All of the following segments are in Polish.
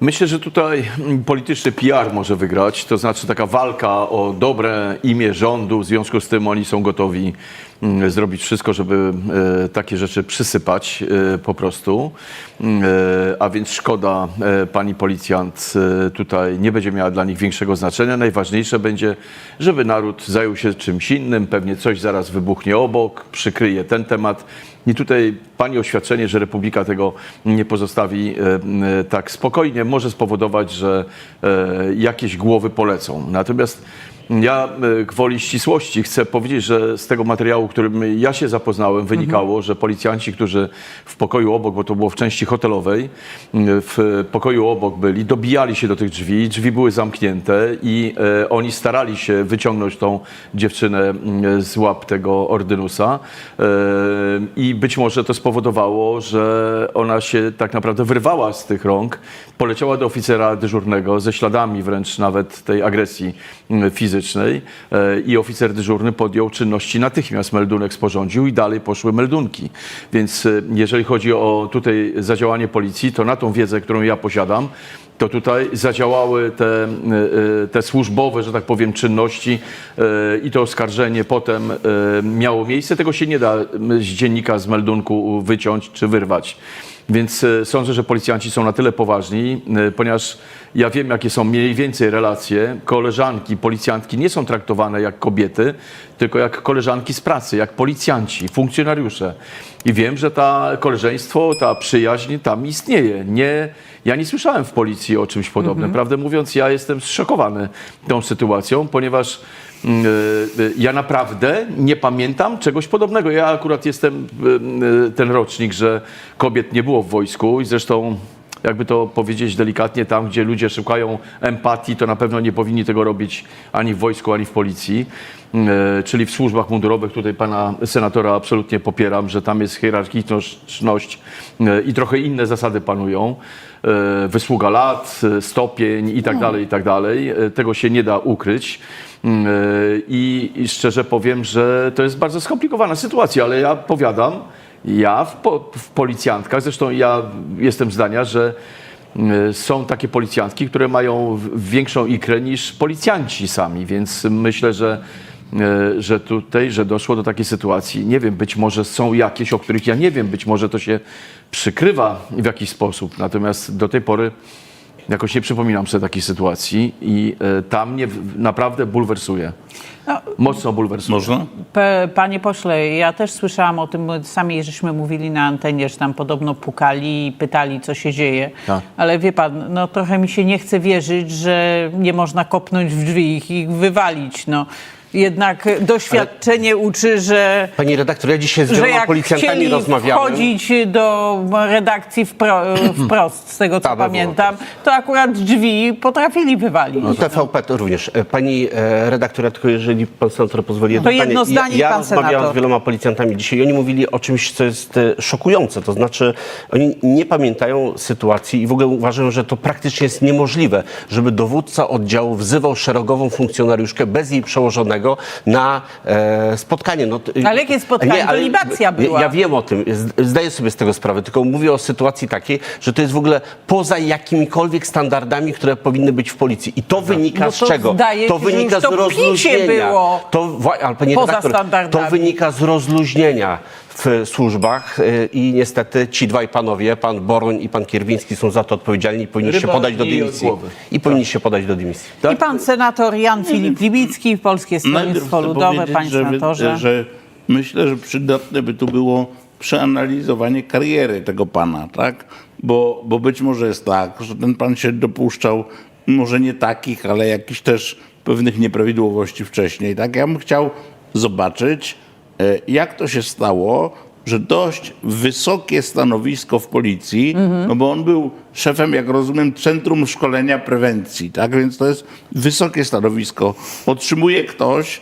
Myślę, że tutaj polityczny PR może wygrać, to znaczy taka walka o dobre imię rządu, w związku z tym oni są gotowi zrobić wszystko, żeby e, takie rzeczy przysypać e, po prostu. Mm, e, A więc szkoda, pani policjant tutaj nie będzie miała dla nich większego znaczenia. Najważniejsze będzie, żeby naród zajął się czymś innym, pewnie coś zaraz wybuchnie obok, przykryje ten temat. I tutaj Pani oświadczenie, że Republika tego nie pozostawi tak spokojnie, może spowodować, że jakieś głowy polecą. Natomiast ja e, gwoli ścisłości chcę powiedzieć, że z tego materiału, którym ja się zapoznałem, wynikało, że policjanci, którzy w pokoju obok, bo to było w części hotelowej, w pokoju obok byli, dobijali się do tych drzwi, drzwi były zamknięte i e, oni starali się wyciągnąć tą dziewczynę z łap tego ordynusa. E, i być może to spowodowało, że ona się tak naprawdę wyrwała z tych rąk, poleciała do oficera dyżurnego ze śladami wręcz nawet tej agresji m, fizycznej e, i oficer dyżurny podjął czynności natychmiast, meldunek sporządził i dalej poszły meldunki. Więc e, jeżeli chodzi o tutaj zadziałanie policji, to na tą wiedzę, którą ja posiadam, to tutaj zadziałały te, e, te służbowe, że tak powiem, czynności i to oskarżenie potem miało miejsce. Tego się nie da z dziennika, z meldunku wyciąć czy wyrwać. Więc e, sądzę, że policjanci są na tyle poważni, e, ponieważ ja wiem, jakie są mniej więcej relacje. Koleżanki, policjantki nie są traktowane jak kobiety, tylko jak koleżanki z pracy, jak policjanci, funkcjonariusze. I wiem, że ta koleżeństwo, ta przyjaźń tam istnieje. Nie, ja nie słyszałem w policji o czymś podobnym. Prawdę mówiąc, ja jestem zszokowany tą sytuacją, ponieważ ja naprawdę nie pamiętam czegoś podobnego. Ja akurat jestem e, ten rocznik, że kobiet nie było w wojsku i zresztą jakby to powiedzieć delikatnie, tam gdzie ludzie szukają empatii, to na pewno nie powinni tego robić ani w wojsku, ani w policji, e, czyli w służbach mundurowych. Tutaj pana senatora absolutnie popieram, że tam jest hierarchiczność e, i trochę inne zasady panują. E, Wysługa lat, stopień i tak dalej, i tak dalej. Tego się nie da ukryć. Mm, I szczerze powiem, że to jest bardzo skomplikowana sytuacja, ale ja powiadam, ja w, po, w policjantkach, zresztą ja jestem zdania, że y, są takie policjantki, które mają większą ikrę niż policjanci sami, więc myślę, że, y, że tutaj, że doszło do takiej sytuacji. Nie wiem, być może są jakieś, o których ja nie wiem, być może to się przykrywa w jakiś sposób, natomiast do tej pory jakoś nie przypominam sobie takiej sytuacji i y, tam mnie w- naprawdę bulwersuje. No, Mocno bulwersuje. Można? P- Panie pośle, ja też słyszałam o tym, sami żeśmy mówili na antenie, że tam podobno pukali i pytali, co się dzieje. Tak. Ale wie pan, no trochę mi się nie chce wierzyć, że nie można kopnąć w drzwi i ich wywalić. No. Jednak doświadczenie uczy, że, Pani redaktor, ja dzisiaj z że wieloma jak policjantami chcieli rozmawiałem. wchodzić do redakcji wpro, wprost, z tego co było. pamiętam, to akurat drzwi potrafili wywalić. No, TVP to również. E, Pani e, redaktor, ja tylko jeżeli pan senator pozwoli jedno To jedno pytanie. zdanie ja, ja pan rozmawiałem senator. z wieloma policjantami dzisiaj i oni mówili o czymś, co jest e, szokujące. To znaczy oni nie pamiętają sytuacji i w ogóle uważają, że to praktycznie jest niemożliwe, żeby dowódca oddziału wzywał szeregową funkcjonariuszkę bez jej przełożonego na e, spotkanie. No, Ale jakie spotkanie? To libacja była. Ja, ja wiem o tym, z- zdaję sobie z tego sprawę, tylko mówię o sytuacji takiej, że to jest w ogóle poza jakimikolwiek standardami, które powinny być w policji. I to wynika No z to czego? zdaje to wynika z rozluźnienia. było To, ale panie poza redaktor, to wynika z rozluźnienia w służbach y, i niestety ci dwaj panowie, pan Boroń i pan Kierwiński są za to odpowiedzialni i powinni się Ryba podać do i dymisji. I powinni się podać do dymisji. I pan senator Jan Filip Libicki, Polskie Stronnictwo chcę Ludowe, powiedzieć, panie że, senatorze. że myślę, że przydatne by tu było przeanalizowanie kariery tego pana, tak? Bo, bo być może jest tak, że ten pan się dopuszczał może nie takich, ale jakichś też pewnych nieprawidłowości wcześniej, tak? Ja bym chciał zobaczyć, jak to się stało, że dość wysokie stanowisko w policji, Mhm. no bo on był szefem, jak rozumiem, Centrum Szkolenia Prewencji, tak? Więc to jest wysokie stanowisko. Otrzymuje ktoś,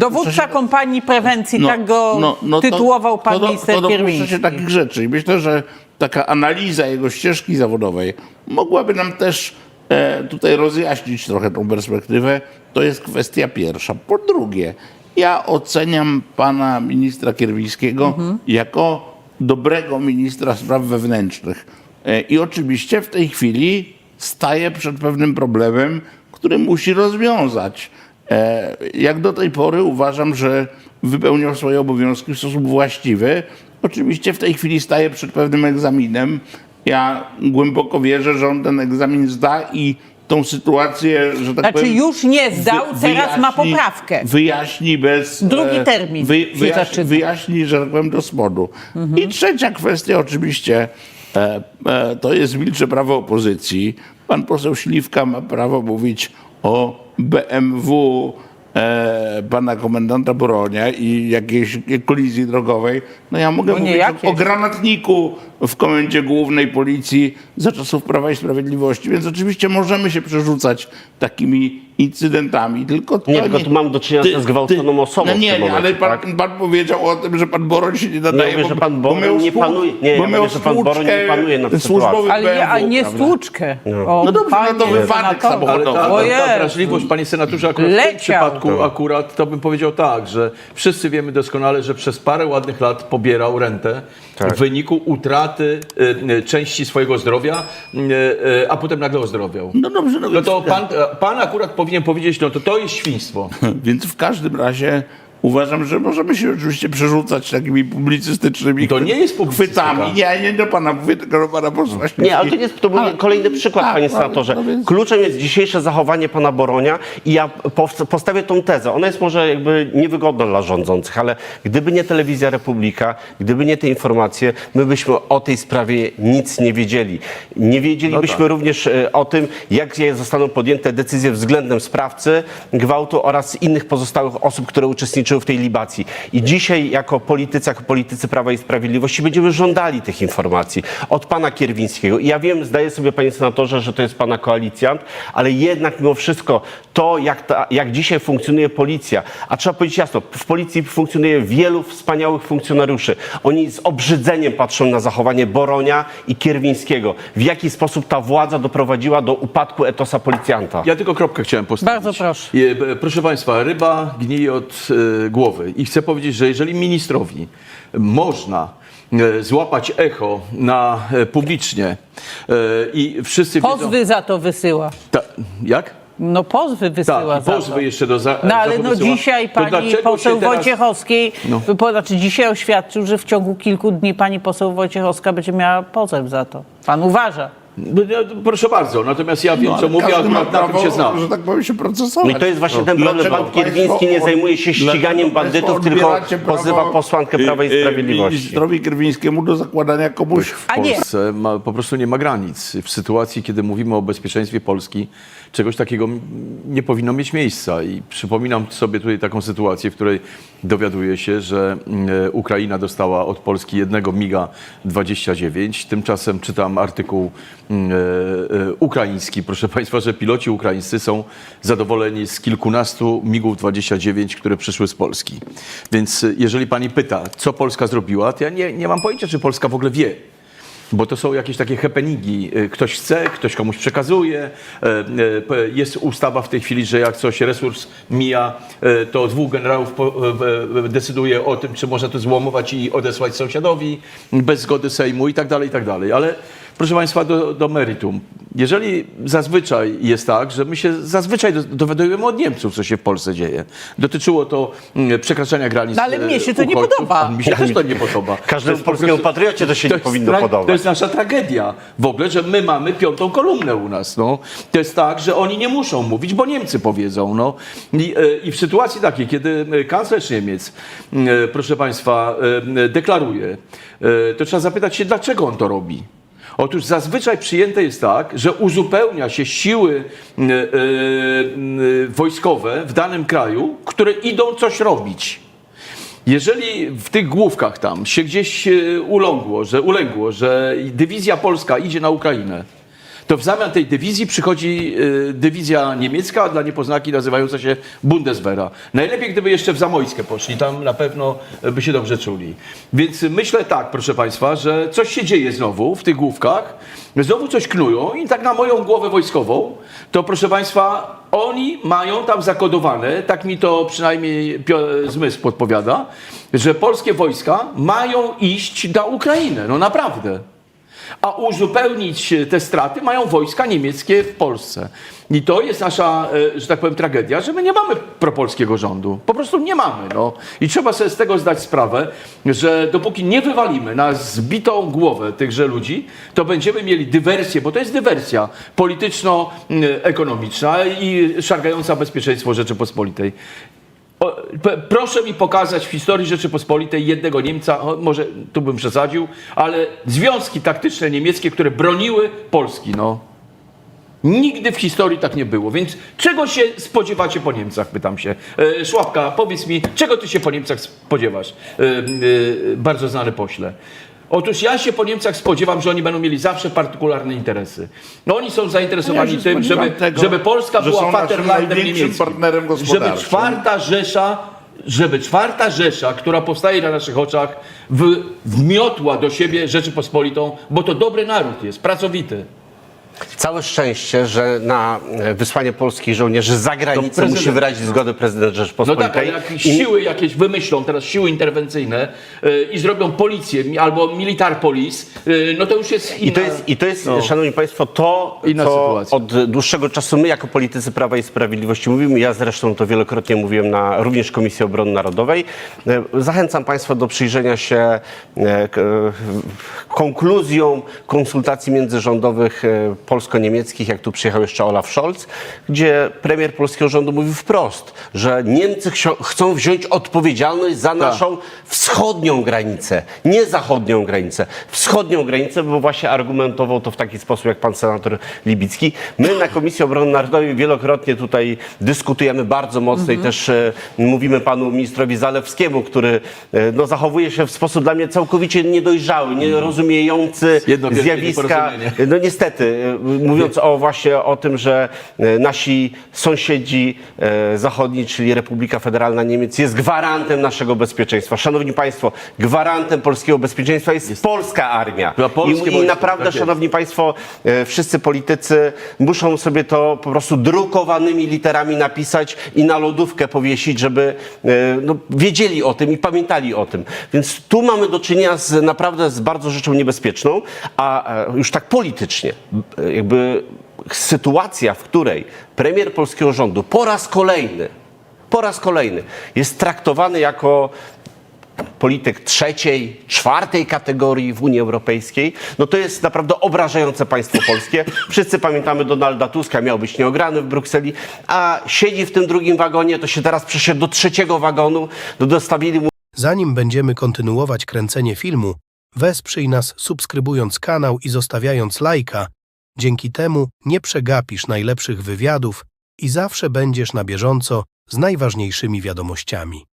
Dowódca się- kompanii prewencji, no, tak go no, no to- tytułował pan to, do- minister to Kierwiński. się takich rzeczy. I myślę, że taka analiza jego ścieżki zawodowej mogłaby nam też e, tutaj rozjaśnić trochę tą perspektywę. To jest kwestia pierwsza. Po drugie, ja oceniam pana ministra Kierwińskiego Mhm. jako dobrego ministra spraw wewnętrznych. E, I oczywiście w tej chwili staje przed pewnym problemem, który musi rozwiązać. E, Jak do tej pory uważam, że wypełniał swoje obowiązki w sposób właściwy. Oczywiście w tej chwili staje przed pewnym egzaminem. Ja głęboko wierzę, że on ten egzamin zda i tą sytuację, że tak Znaczy powiem, już nie zdał, wy- teraz ma poprawkę. Wyjaśni bez. Drugi e, termin Wy, wyjaśni, wyjaśni, że tak powiem, do spodu. I trzecia kwestia, oczywiście, e, e, to jest wilcze prawo opozycji. Pan poseł Śliwka ma prawo mówić o BMW e, pana komendanta Boronia i jakiejś kolizji drogowej. No ja mogę No mówić o, o granatniku w komendzie głównej policji za czasów Prawa i Sprawiedliwości, więc oczywiście możemy się przerzucać takimi incydentami, tylko to Nie, tylko tu mamy do czynienia ze zgwałconą osobą No w nie, tym nie, ale momencie, pan, tak? pan powiedział o tym, że pan Boroń się nie nadaje. Nie mówię, bo- że pan bo Boroń miał nie panuje- nie, ja bo miał mówię, że pan Boroń nie panuje służbowy sytuacją. Ale nie, a BMW, nie stłuczkę. O, No dobrze, no to panie wypadek senatorze. Ale samochodowy. ta, ta, ta wrażliwość, panie senatorze, akurat w tym Leciał. przypadku akurat to bym powiedział tak, że wszyscy wiemy doskonale, że przez parę ładnych lat pobierał rentę Tak. w wyniku utraty y, y, części swojego zdrowia, y, a potem nagle ozdrowiał. No dobrze, no, No to pan, pan akurat powinien powiedzieć, no to to jest świństwo. Więc w każdym razie uważam, że możemy się oczywiście przerzucać takimi publicystycznymi To nie jest publicystyka. chwytami. Nie, nie do pana mówię, tylko do pana posła Nie, ale to, jest, to był kolejny przykład, tak, panie no, senatorze. no więc- Kluczem jest dzisiejsze zachowanie pana Boronia i ja postawię tą tezę. Ona jest może jakby niewygodna dla rządzących, ale gdyby nie telewizja Republika, gdyby nie te informacje, my byśmy o tej sprawie nic nie wiedzieli. Nie wiedzielibyśmy tak. również e, o tym, jakie zostaną podjęte decyzje względem sprawcy gwałtu oraz innych pozostałych osób, które uczestniczyły w tej libacji. I dzisiaj jako politycy, jako politycy Prawa i Sprawiedliwości będziemy żądali tych informacji od pana Kierwińskiego. I ja wiem, zdaję sobie, panie senatorze, że to jest pana koalicjant, ale jednak mimo wszystko to, jak, ta, jak dzisiaj funkcjonuje policja, a trzeba powiedzieć jasno, w policji funkcjonuje wielu wspaniałych funkcjonariuszy. Oni z obrzydzeniem patrzą na zachowanie Boronia i Kierwińskiego. W jaki sposób ta władza doprowadziła do upadku etosa policjanta. Ja tylko kropkę chciałem postawić. Bardzo proszę. B- Proszę Państwa, ryba gnije od e, głowy i chcę powiedzieć, że jeżeli ministrowi można e, złapać echo na e, publicznie i wszyscy Pozwy wiedzą... za to wysyła. Ta, jak? No pozwy wysyła Tak, za to. pozwy jeszcze do za, No ale to no wysyła. dzisiaj To pani poseł teraz- Wojciechowskiej, no. znaczy dzisiaj oświadczył, że w ciągu kilku dni pani poseł Wojciechowska będzie miała pozew za to. Pan uważa. No, Proszę bardzo, natomiast ja wiem, No, co mówię, każdy ma akurat na tym prawo, się znam. że tak powiem, się procesować. No i to jest właśnie ten problem. Dlaczego Pan Kierwiński nie zajmuje się ściganiem bandytów, tylko odbieracie prawo, pozywa posłankę Prawa i Sprawiedliwości. Ministrowi Kierwińskiemu do zakładania komuś w nie. Polsce ma, po prostu nie ma granic. W sytuacji, kiedy mówimy o bezpieczeństwie Polski, czegoś takiego m- nie powinno mieć miejsca. I przypominam sobie tutaj taką sytuację, w której dowiaduję się, że mm, e, Ukraina dostała od Polski jednego MiGa-29. Tymczasem czytam artykuł ukraiński, proszę Państwa, że piloci ukraińscy są zadowoleni z kilkunastu MiGów-29, które przyszły z Polski. Więc e, jeżeli Pani pyta, co Polska zrobiła, to ja nie, nie mam pojęcia, czy Polska w ogóle wie. Bo to są jakieś takie happeningi. Ktoś chce, ktoś komuś przekazuje. E, e, Jest ustawa w tej chwili, że jak coś resurs mija, e, to dwóch generałów e, e, decyduje o tym, czy można to złomować i odesłać sąsiadowi bez zgody Sejmu i tak dalej, i tak dalej. Ale proszę Państwa, do, do meritum. Jeżeli zazwyczaj jest tak, że my się zazwyczaj do- dowiadujemy od Niemców, co się w Polsce dzieje. Dotyczyło to mm, przekraczania granic No ale e, mnie się to nie podoba. A Mi się też to nie podoba. Każdemu To polskiemu patriocie to się nie jest powinno tra- podobać. To jest nasza tragedia w ogóle, że my mamy piątą kolumnę u nas. No. To jest tak, że oni nie muszą mówić, bo Niemcy powiedzą. No. I, e, I w sytuacji takiej, kiedy e, kanclerz Niemiec, proszę Państwa, deklaruje, to trzeba zapytać się, dlaczego on to robi. Otóż zazwyczaj przyjęte jest tak, że uzupełnia się siły e, e, e, wojskowe w danym kraju, które idą coś robić. Jeżeli w tych główkach tam się gdzieś ulągło, że ulęgło, że dywizja polska idzie na Ukrainę, to w zamian tej dywizji przychodzi e, dywizja niemiecka, a dla niepoznaki nazywająca się Bundeswehra. Najlepiej, gdyby jeszcze w Zamojskę poszli, tam na pewno by się dobrze czuli. Więc myślę tak, proszę Państwa, że coś się dzieje znowu w tych główkach, znowu coś knują i tak na moją głowę wojskową, to proszę Państwa, oni mają tam zakodowane, tak mi to przynajmniej zmysł podpowiada, że polskie wojska mają iść na Ukrainę. No naprawdę. A uzupełnić te straty mają wojska niemieckie w Polsce. I to jest nasza, e, że tak powiem, tragedia, że my nie mamy propolskiego rządu. Po prostu nie mamy. No. I trzeba sobie z tego zdać sprawę, że dopóki nie wywalimy na zbitą głowę tychże ludzi, to będziemy mieli dywersję, bo to jest dywersja polityczno-ekonomiczna i szargająca bezpieczeństwo Rzeczypospolitej. Proszę mi pokazać w historii Rzeczypospolitej jednego Niemca, może tu bym przesadził, ale związki taktyczne niemieckie, które broniły Polski, no. Nigdy w historii tak nie było, więc czego się spodziewacie po Niemcach, pytam się. E, Szłapka, powiedz mi, czego ty się po Niemcach spodziewasz, e, e, bardzo znany pośle? Otóż ja się po Niemcach spodziewam, że oni będą mieli zawsze partykularne interesy. No oni są zainteresowani Ja tym, żeby, tego, żeby Polska że była niemieckim. partnerem Żeby gospodarczym. czwarta Rzesza, żeby czwarta Rzesza, która powstaje na naszych oczach, wmiotła do siebie Rzeczypospolitą, bo to dobry naród jest, pracowity. Całe szczęście, że na e, wysłanie polskich żołnierzy za granicę musi wyrazić zgodę prezydent No Rzeczpospolitej. tak, ale jak I- siły jakieś wymyślą, teraz siły interwencyjne y, i zrobią policję albo militar police, y, no to już jest inna... I to jest, i to jest no. Szanowni Państwo, to, Inna co sytuacja. od dłuższego czasu my jako politycy Prawa i Sprawiedliwości mówimy. Ja zresztą to wielokrotnie mówiłem na również Komisji Obrony Narodowej. E, Zachęcam Państwa do przyjrzenia się konkluzjom konsultacji międzyrządowych polsko-niemieckich, jak tu przyjechał jeszcze Olaf Scholz, gdzie premier polskiego rządu mówił wprost, że Niemcy chcą wziąć odpowiedzialność za naszą wschodnią granicę, nie zachodnią granicę, wschodnią granicę, bo właśnie argumentował to w taki sposób, jak pan senator Libicki. My na Komisji Obrony Narodowej wielokrotnie tutaj dyskutujemy bardzo mocno i też e, mówimy panu ministrowi Zalewskiemu, który e, no, zachowuje się w sposób dla mnie całkowicie niedojrzały, nierozumiejący Jedno wielkie zjawiska. nieporozumienie. No niestety, e, mówiąc o właśnie o tym, że e, nasi sąsiedzi e, zachodni, czyli Republika Federalna Niemiec jest gwarantem naszego bezpieczeństwa. Szanowni Państwo, gwarantem polskiego bezpieczeństwa jest, polska armia. I, I naprawdę, tak jest. Szanowni Państwo, e, wszyscy politycy muszą sobie to po prostu drukowanymi literami napisać i na lodówkę powiesić, żeby no, wiedzieli o tym i pamiętali o tym. Więc tu mamy do czynienia z naprawdę z bardzo rzeczą niebezpieczną, a już tak politycznie, jakby sytuacja, w której premier polskiego rządu po raz kolejny, po raz kolejny jest traktowany jako polityk trzeciej, czwartej kategorii w Unii Europejskiej, no to jest naprawdę obrażające państwo polskie. Wszyscy pamiętamy Donalda Tuska, miał być nieograny w Brukseli, a siedzi w tym drugim wagonie, to się teraz przeszedł do trzeciego wagonu, do dostawili mu Zanim będziemy kontynuować kręcenie filmu, wesprzyj nas subskrybując kanał i zostawiając lajka. Dzięki temu nie przegapisz najlepszych wywiadów i zawsze będziesz na bieżąco z najważniejszymi wiadomościami.